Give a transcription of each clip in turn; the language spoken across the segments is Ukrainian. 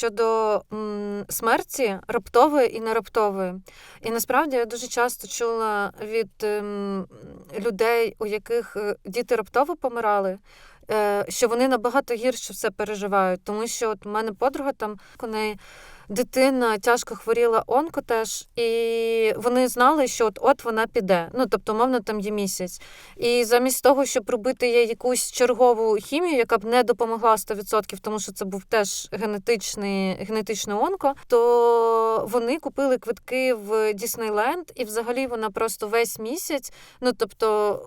щодо м, смерті раптової і нераптової. І насправді я дуже часто чула від м, людей, у яких е, діти раптово помирали. Е, Що вони набагато гірше все переживають, тому що от у мене подруга там у неї дитина тяжко хворіла онко теж, і вони знали, що от от вона піде. Ну тобто, мовно, там є місяць. І замість того, щоб робити їй якусь чергову хімію, яка б не допомогла 100%, тому що це був теж генетичний, генетичне онко, то вони купили квитки в Діснейленд, і взагалі вона просто весь місяць. Ну тобто,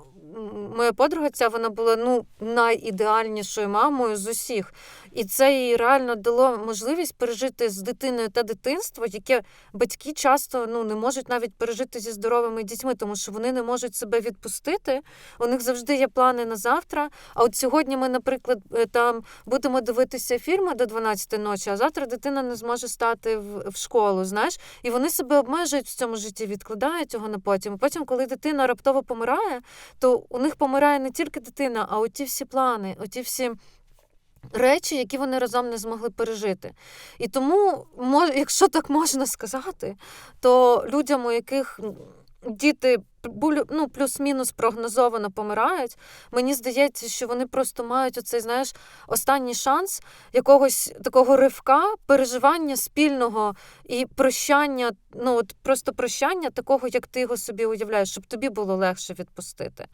моя подруга ця вона була ну найідеальнішою мамою з усіх. І це їй реально дало можливість пережити з дитиною те дитинство, яке батьки часто ну не можуть навіть пережити зі здоровими дітьми, тому що вони не можуть себе відпустити. У них завжди є плани на завтра. А от сьогодні ми, наприклад, е, там будемо дивитися фільми до 12 ночі, а завтра дитина не зможе стати в, в школу. Знаєш, і вони себе обмежують в цьому житті, відкладають його на потім. Потім, коли дитина раптово помирає, то у них помирає не тільки дитина, а оті всі плани, оті всі. Речі, які вони разом не змогли пережити. І тому, якщо так можна сказати, то людям, у яких діти ну, плюс-мінус прогнозовано помирають, мені здається, що вони просто мають оцей, знаєш, останній шанс якогось такого ривка, переживання спільного і прощання, ну от просто прощання такого, як ти його собі уявляєш, щоб тобі було легше відпустити.